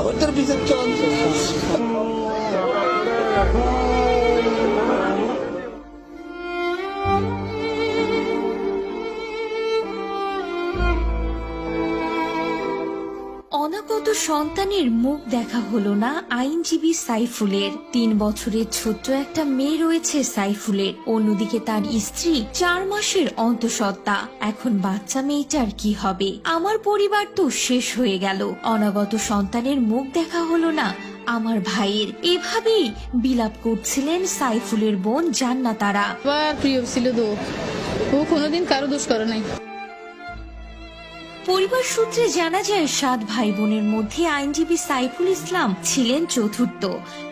ওটার বিচার চলছে। অনাগত সন্তানের মুখ দেখা হলো না আইনজীবী সাইফুলের। তিন বছরের ছোট্ট একটা মেয়ে রয়েছে সাইফুলের। অন্যদিকে তার স্ত্রী চার মাসের অন্তঃসত্ত্বা। এখন বাচ্চা মেয়েটার কি হবে? আমার পরিবার তো শেষ হয়ে গেল। অনাগত সন্তানের মুখ দেখা হলো না আমার ভাইয়ের। এভাবেই বিলাপ করছিলেন সাইফুলের বোন জান্নাতারা। আবার প্রিয় ছিল তো ও কোনোদিন কারও দোষ করে নাই। পরিবার সূত্রে জানা যায়, সাত ভাই বোনের মধ্যে আইনজীবী সাইফুল ইসলাম ছিলেন চতুর্থ।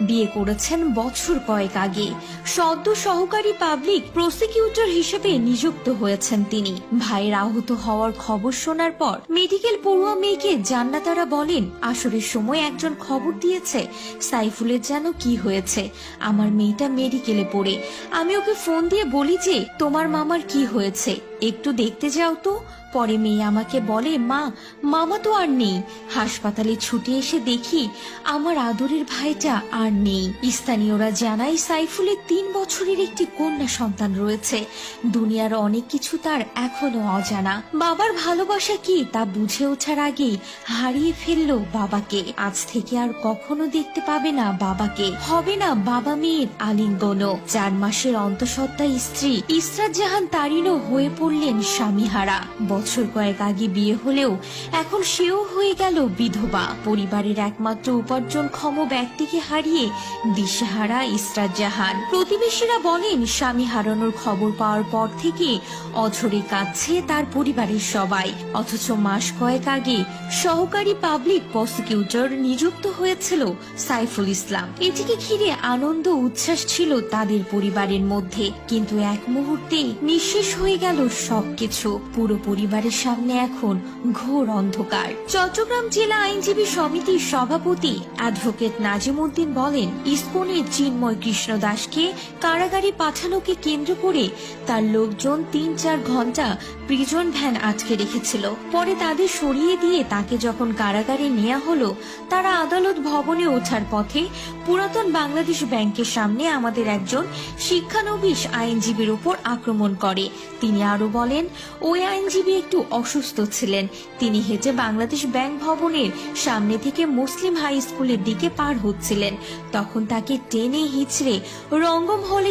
বিয়ে করেছেন বছর কয়েক আগে। সদ্য সহকারী পাবলিক প্রসিকিউটর হিসেবে নিযুক্ত হয়েছেন তিনি। ভাইয়ের আহত হওয়ার খবর শোনার পর মেডিকেল পড়ুয়া মেয়েকে জান্নাতারা বলেন, আসরের সময় একজন খবর দিয়েছে, সাইফুলের যেন কি হয়েছে। আমার মেয়েটা মেডিকেলে পড়ে। আমি ওকে ফোন দিয়ে বলি যে, তোমার মামার কি হয়েছে? একটু দেখতে যাও তো। পরে মেয়ে আমাকে বলে, মা, মামা তো আর নেই। হাসপাতালে ছুটে এসে দেখি আমার আদরের ভাইটা আর নেই। স্থানীয়রা জানায় সাইফুলের তিন বছরের একটি কন্যা সন্তান রয়েছে। দুনিয়ার অনেক কিছু তার এখনও অজানা। বাবার ভালোবাসা কি তা বুঝে ওঠার আগেই হারিয়ে ফেলল বাবাকে। আজ থেকে আর কখনো দেখতে পাবে না বাবাকে। হবে না বাবা মেয়ের আলিঙ্গনও। চার মাসের অন্তঃসত্ত্বা স্ত্রী ইসরাত জাহান তারিনও হয়ে পড়লেন স্বামীহারা। বছর কয়েক আগে বিয়ে হলেও এখন সেও হয়ে গেল বিধবা। পরিবারের একমাত্র উপার্জনক্ষম ব্যক্তিকে হারিয়ে দিশেহারা ইসরাত জাহান। প্রতিবেশীরা বলেন, স্বামী হারানোর খবর পাওয়ার পর থেকে অঝরে কাঁদছে তার পরিবারের সবাই। অথচ মাস কয়েক আগে সহকারী পাবলিক প্রসিকিউটর নিযুক্ত হয়েছিল সাইফুল ইসলাম। এটিকে ঘিরে আনন্দ উচ্ছ্বাস ছিল তাদের পরিবারের মধ্যে। কিন্তু এক মুহূর্তে নিঃশেষ হয়ে গেল সবকিছু। পুরো পরিবারের সামনে এখন ঘোর অন্ধকার। চট্টগ্রাম জেলা আইনজীবী সমিতির সভাপতি অ্যাডভোকেট নাজিম উদ্দিন বলেন, ইস্কনের চিন্ময় কৃষ্ণ দাসকে কারাগারে পাঠানোকে কেন্দ্র করে তার লোকজন তিন চার ঘণ্টা প্রিজন ভ্যান আটকে রেখেছিল। পরে তাদের সরিয়ে দিয়ে তাকে যখন কারাগারে নেওয়া হলো, তারা আদালত ভবনে ওঠার পথে পুরাতন বাংলাদেশ ব্যাংকের সামনে আমাদের একজন শিক্ষানবিশ আইনজীবীর উপর আক্রমণ করে। তিনি আরও বলেন, ওই আইনজীবী একটু অসুস্থ ছিলেন। তিনি হেঁটে বাংলাদেশ ব্যাংক ভবনের সামনে থেকে মুসলিম হাই স্কুলের দিকে পার হচ্ছিলেন। তখন তাকে টেনে হিচড়ে রঙ্গম হলে